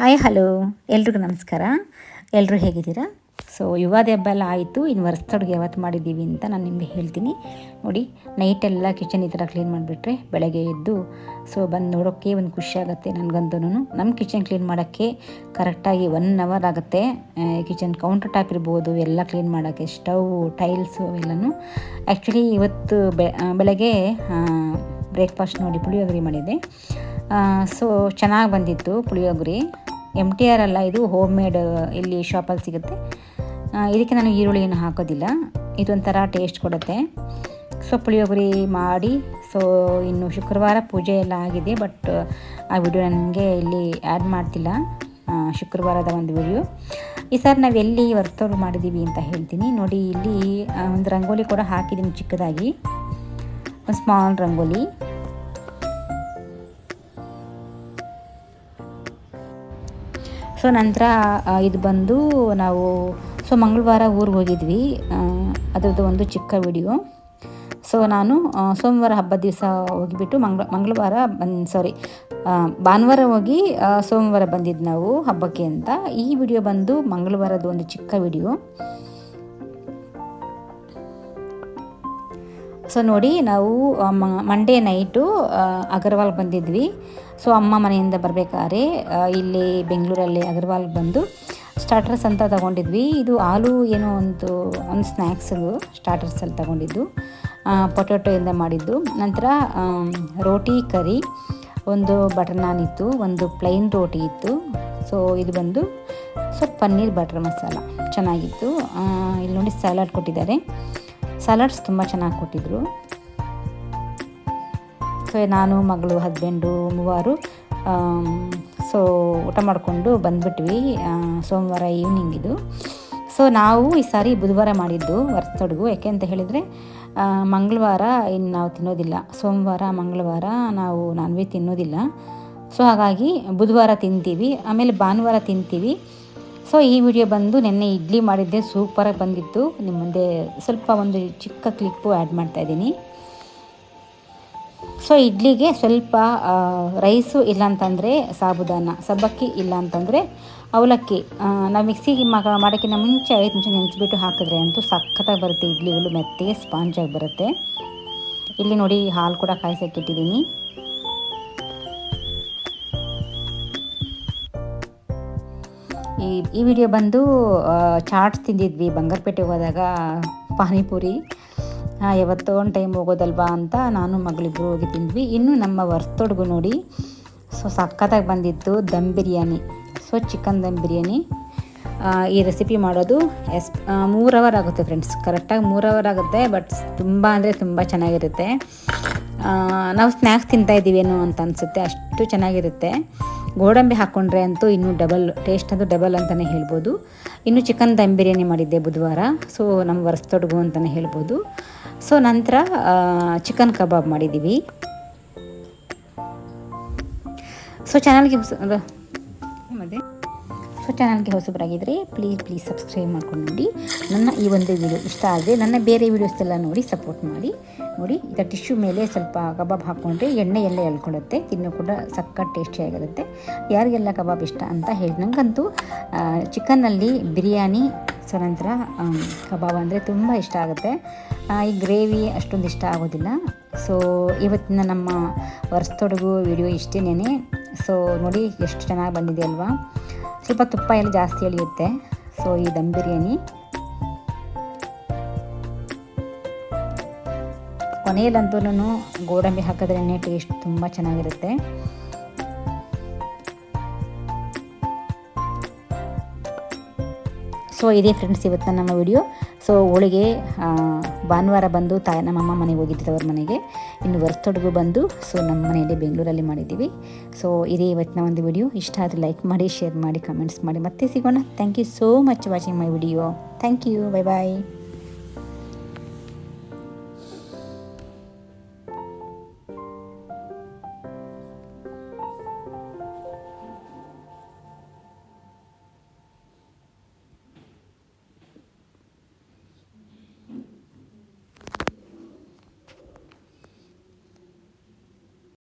Hi hello ಎಲ್ರಿಗೂ ನಮಸ್ಕಾರ. ಎಲ್ಲರೂ ಹೇಗಿದ್ದೀರಾ? ಸೊ ಯುಗಾದಿ ಹಬ್ಬ ಎಲ್ಲ ಆಯಿತು. ಇನ್ನು ವರ್ಷದೊಳಗೆ ಯಾವತ್ತು ಮಾಡಿದ್ದೀವಿ ಅಂತ ನಾನು ನಿಮಗೆ ಹೇಳ್ತೀನಿ. ನೋಡಿ ನೈಟೆಲ್ಲ ಕಿಚನ್ ಈ ಥರ ಕ್ಲೀನ್ ಮಾಡಿಬಿಟ್ರೆ ಬೆಳಗ್ಗೆ ಎದ್ದು ಸೊ ಬಂದು ನೋಡೋಕ್ಕೆ ಒಂದು ಖುಷಿ ಆಗುತ್ತೆ ನನಗಂತೂ ನಮ್ಮ ಕಿಚನ್ ಕ್ಲೀನ್ ಮಾಡೋಕ್ಕೆ ಕರೆಕ್ಟಾಗಿ ಒನ್ ಅವರ್ ಆಗುತ್ತೆ. ಕಿಚನ್ ಕೌಂಟರ್ ಟಾಪ್ ಇರ್ಬೋದು, ಎಲ್ಲ ಕ್ಲೀನ್ ಮಾಡೋಕ್ಕೆ. ಸ್ಟವ್ ಟೈಲ್ಸು ಎಲ್ಲನೂ ಆ್ಯಕ್ಚುಲಿ ಇವತ್ತು ಬೆಳಗ್ಗೆ ಬ್ರೇಕ್ಫಾಸ್ಟ್ ನೋಡಿ ಪುಳಿಯೋಗರೆ ಮಾಡಿದೆ ಸೊ ಚೆನ್ನಾಗಿ ಬಂದಿತ್ತು ಪುಳಿಯೋಗರೆ. ಎಂ ಟಿ ಆರ್ ಅಲ್ಲ ಇದು ಹೋಮ್ ಮೇಡ್ ಇಲ್ಲಿ ಶಾಪಲ್ಲಿ ಸಿಗುತ್ತೆ. ಇದಕ್ಕೆ ನಾನು ಈರುಳ್ಳಿಯನ್ನು ಹಾಕೋದಿಲ್ಲ. ಇದೊಂಥರ ಟೇಸ್ಟ್ ಕೊಡುತ್ತೆ. ಸೊ ಪುಳಿಯೋಗರೆ ಮಾಡಿ ಸೊ ಇನ್ನು ಶುಕ್ರವಾರ ಪೂಜೆ ಎಲ್ಲ ಆಗಿದೆ ಬಟ್ ಆ ವಿಡಿಯೋ ನನಗೆ ಇಲ್ಲಿ ಆ್ಯಡ್ ಮಾಡ್ತಿಲ್ಲ. ಶುಕ್ರವಾರದ ಒಂದು ವಿಡಿಯೋ ಈ ಸರ್ ನಾವು ಎಲ್ಲಿ ವರ್ತವ್ರು ಮಾಡಿದ್ದೀವಿ ಅಂತ ಹೇಳ್ತೀನಿ. ನೋಡಿ, ಇಲ್ಲಿ ಒಂದು ರಂಗೋಲಿ ಕೂಡ ಹಾಕಿದ್ದೀನಿ ಚಿಕ್ಕದಾಗಿ. ಒಂದು ಸ್ಮಾಲ್ ರಂಗೋಲಿ. ಸೊ ನಂತರ ಇದು ಬಂದು ನಾವು, ಸೊ ಮಂಗಳವಾರ ಊರಿಗೆ ಹೋಗಿದ್ವಿ. ಅದರದ್ದು ಒಂದು ಚಿಕ್ಕ ವಿಡಿಯೋ. ಸೊ ನಾನು ಸೋಮವಾರ ಹಬ್ಬದ ದಿವಸ ಹೋಗಿಬಿಟ್ಟು ಮಂಗಳ, ಮಂಗಳವಾರ ಬಂದು ಸಾರಿ ಭಾನುವಾರ ಹೋಗಿ ಸೋಮವಾರ ಬಂದಿದ್ದು ನಾವು ಹಬ್ಬಕ್ಕೆ ಅಂತ. ಈ ವಿಡಿಯೋ ಬಂದು ಮಂಗಳವಾರದ ಒಂದು ಚಿಕ್ಕ ವಿಡಿಯೋ. ಸೊ ನೋಡಿ, ನಾವು ಮಂಡೇ ನೈಟು ಅಗರ್ವಾಲ್ ಬಂದಿದ್ವಿ. ಸೊ ಅಮ್ಮ ಮನೆಯಿಂದ ಬರಬೇಕಾದ್ರೆ ಇಲ್ಲಿ ಬೆಂಗಳೂರಲ್ಲಿ ಅಗರ್ವಾಲ್ಗೆ ಬಂದು ಸ್ಟಾರ್ಟರ್ಸ್ ಅಂತ ತಗೊಂಡಿದ್ವಿ. ಇದು ಹಾಲು ಏನೋ ಒಂದು ಒಂದು ಸ್ನ್ಯಾಕ್ಸು ಸ್ಟಾರ್ಟರ್ಸಲ್ಲಿ ತಗೊಂಡಿದ್ದು. ಪೊಟೊಟೊಯಿಂದ ಮಾಡಿದ್ದು. ನಂತರ ರೋಟಿ, ಕರಿ, ಒಂದು ಬಟರ್ ನಾನ್ ಇತ್ತು, ಒಂದು ಪ್ಲೈನ್ ರೋಟಿ ಇತ್ತು. ಸೊ ಇದು ಬಂದು ಸೊ ಪನ್ನೀರ್ ಬಟರ್ ಮಸಾಲ ಚೆನ್ನಾಗಿತ್ತು. ಇಲ್ಲಿ ನೋಡಿ ಸಲಾಡ್ ಕೊಟ್ಟಿದ್ದಾರೆ. ಸಲಾಡ್ಸ್ ತುಂಬ ಚೆನ್ನಾಗಿ ಕೊಟ್ಟಿದ್ದರು ಸೊ ನಾನು, ಮಗಳು ಹಸ್ಬೆಂಡು ಮೂವರು ಸೊ ಊಟ ಮಾಡಿಕೊಂಡು ಬಂದುಬಿಟ್ವಿ ಸೋಮವಾರ ಈವ್ನಿಂಗ್ ಇದು. ಸೊ ನಾವು ಈ ಸಾರಿ ಬುಧವಾರ ಮಾಡಿದ್ದು ವರ್ಷದೊಡಗು ಯಾಕೆ ಅಂತ ಹೇಳಿದರೆ ಮಂಗಳವಾರ ಇನ್ನು ನಾವು ತಿನ್ನೋದಿಲ್ಲ. ಸೋಮವಾರ, ಮಂಗಳವಾರ ನಾವು ನಾನ್ ವೆಜ್ ತಿನ್ನೋದಿಲ್ಲ. ಸೊ ಹಾಗಾಗಿ ಬುಧವಾರ ತಿಂತೀವಿ, ಆಮೇಲೆ ಭಾನುವಾರ ತಿಂತೀವಿ. ಸೊ ಈ ವಿಡಿಯೋ ಬಂದು ನಿನ್ನೆ ಇಡ್ಲಿ ಮಾಡಿದ್ದೆ, ಸೂಪರಾಗಿ ಬಂದಿತ್ತು. ನಿಮ್ಮ ಮುಂದೆ ಸ್ವಲ್ಪ ಒಂದು ಚಿಕ್ಕ ಕ್ಲಿಪ್ಪು ಆ್ಯಡ್ ಮಾಡ್ತಾಯಿದ್ದೀನಿ ಸೊ ಇಡ್ಲಿಗೆ ಸ್ವಲ್ಪ ರೈಸು ಇಲ್ಲ ಅಂತಂದರೆ ಸಾಬುದಾನ, ಸಬ್ಬಕ್ಕಿ ಇಲ್ಲ ಅಂತಂದರೆ ಅವಲಕ್ಕಿ ನಾವು ಮಿಕ್ಸಿಗೆ ಮಗ ಮಾಡೋಕ್ಕಿಂತ ಮುಂಚೆ ಐದು ನಿಮಿಷ ನೆನೆಸ್ಬಿಟ್ಟು ಹಾಕಿದ್ರೆ ಅಂತೂ ಸಖತ್ತಾಗಿ ಬರುತ್ತೆ ಇಡ್ಲಿಗಳು, ಮೆತ್ತಗೆ ಸ್ಪಾಂಜಾಗಿ ಬರುತ್ತೆ. ಇಲ್ಲಿ ನೋಡಿ ಹಾಲು ಕೂಡ ಕಾಯಿಸೋಕ್ಕಿಟ್ಟಿದ್ದೀನಿ ಈ ಈ ವಿಡಿಯೋ ಬಂದು ಚಾಟ್ಸ್ ತಿಂದಿದ್ವಿ ಬಂಗಾರಪೇಟೆಗೆ ಹೋದಾಗ ಪಾನಿಪುರಿ. ಯಾವತ್ತೋ ಒಂದು ಟೈಮ್ ಹೋಗೋದಲ್ವಾ ಅಂತ ನಾನು ಮಗಳಿಬ್ಬರು ಹೋಗಿ ತಿಂದ್ವಿ ಇನ್ನು ನಮ್ಮ ವರ್ತೊಡ್ಗು ನೋಡಿ, ಸೊ ಸಕ್ಕತ್ತಾಗಿ ಬಂದಿತ್ತು dum biryani. So chicken dum biryani. ಈ ರೆಸಿಪಿ ಮಾಡೋದು ಎಸ್ ಮೂರು ಅವರ್ ಆಗುತ್ತೆ ಫ್ರೆಂಡ್ಸ್ ಕರೆಕ್ಟಾಗಿ ಮೂರು ಅವರ್ ಆಗುತ್ತೆ ಬಟ್ ತುಂಬ ಅಂದರೆ ತುಂಬ ಚೆನ್ನಾಗಿರುತ್ತೆ. ನಾವು ಸ್ನ್ಯಾಕ್ಸ್ ತಿಂತಾಯಿದ್ದೀವೇನೋ ಅಂತ ಅನಿಸುತ್ತೆ, ಅಷ್ಟು ಚೆನ್ನಾಗಿರುತ್ತೆ. ಗೋಡಂಬಿ ಹಾಕ್ಕೊಂಡ್ರೆ ಅಂತೂ ಇನ್ನೂ ಡಬಲ್ ಟೇಸ್ಟ್ ಅಂತೂ ಡಬಲ್ ಅಂತಲೇ ಹೇಳ್ಬೋದು. ಇನ್ನು ಚಿಕನ್ ದಮ್ ಬಿರಿಯಾನಿ ಮಾಡಿದ್ದೆ ಬುಧವಾರ. ಸೊ ನಮ್ಮ ವರ್ಷದೊಡ್ಗು ಅಂತಲೇ ಹೇಳ್ಬೋದು. ಸೊ ನಂತರ ಚಿಕನ್ ಕಬಾಬ್ ಮಾಡಿದ್ದೀವಿ. ಸೊ ಚಾನಲ್ಗೆ ಸೊ ಚಾನಲ್ಗೆ ಹೊಸಬರಾಗಿದ್ದರೆ ಪ್ಲೀಸ್ ಪ್ಲೀಸ್ ಸಬ್ಸ್ಕ್ರೈಬ್ ಮಾಡ್ಕೊಂಡು. ನೋಡಿ ನನ್ನ ಈ ಒಂದು ವಿಡಿಯೋ ಇಷ್ಟ ಆದರೆ ನನ್ನ ಬೇರೆ ವೀಡಿಯೋಸ್ ಎಲ್ಲ ನೋಡಿ ಸಪೋರ್ಟ್ ಮಾಡಿ. ನೋಡಿ, ಈಗ ಟಿಶ್ಯೂ ಮೇಲೆ ಸ್ವಲ್ಪ ಕಬಾಬ್ ಹಾಕ್ಕೊಂಡ್ರೆ ಎಣ್ಣೆ ಎಲ್ಲ ಎಳ್ಕೊಳ್ಳುತ್ತೆ, ತಿನ್ನೋ ಕೂಡ ಸಕ್ಕ ಟೇಸ್ಟಿಯಾಗಿರುತ್ತೆ ಯಾರಿಗೆಲ್ಲ ಕಬಾಬ್ ಇಷ್ಟ ಅಂತ ಹೇಳಿ. ನನಗಂತೂ ಚಿಕನ್ನಲ್ಲಿ ಬಿರಿಯಾನಿ ಸೊ ನಂತರ ಕಬಾಬ್ ಅಂದರೆ ತುಂಬ ಇಷ್ಟ ಆಗುತ್ತೆ. ಈ ಗ್ರೇವಿ ಅಷ್ಟೊಂದು ಇಷ್ಟ ಆಗೋದಿಲ್ಲ. ಸೊ ಇವತ್ತಿನ ನಮ್ಮ ವರ್ಷದೊಡಗು ವಿಡಿಯೋ ಇಷ್ಟೇನೇ ಸೊ ನೋಡಿ ಎಷ್ಟು ಚೆನ್ನಾಗಿ ಬಂದಿದೆ ಅಲ್ವಾ. ಸ್ವಲ್ಪ ತುಪ್ಪ ಎಲ್ಲ ಜಾಸ್ತಿ ಎಳೆಯುತ್ತೆ. ಸೊ ಈ ದಮ್ ಬಿರಿಯಾನಿ. ಕೊನೆಯಲ್ಲಂತೂ ಗೋಡಂಬಿ ಹಾಕಿದ್ರೇ ಟೇಸ್ಟ್ ತುಂಬ ಚೆನ್ನಾಗಿರುತ್ತೆ. ಸೊ ಇದೇ ಫ್ರೆಂಡ್ಸ್ ಇವತ್ತು ನಮ್ಮ ವಿಡಿಯೋ ಸೊ ಹೋಳಿಗೆ ಭಾನುವಾರ ಬಂದು ತಾಯಿ ನಮ್ಮಮ್ಮ ಮನೆಗೆ ಹೋಗಿದ್ದೆ ಅವ್ರ ಮನೆಗೆ. ಇನ್ನು ವರ್ಷದೊಡಗು ಬಂದು ಸೊ ನಮ್ಮ ಮನೆಯಲ್ಲಿ ಬೆಂಗಳೂರಲ್ಲಿ ಮಾಡಿದ್ದೀವಿ. ಸೊ ಇದೇ ಇವತ್ತಿನ ಒಂದು ವಿಡಿಯೋ ಇಷ್ಟ ಆದರೆ ಲೈಕ್ ಮಾಡಿ ಶೇರ್ ಮಾಡಿ ಕಮೆಂಟ್ಸ್ ಮಾಡಿ. ಮತ್ತೆ ಸಿಗೋಣ. Thank you so much watching my video thank you bye bye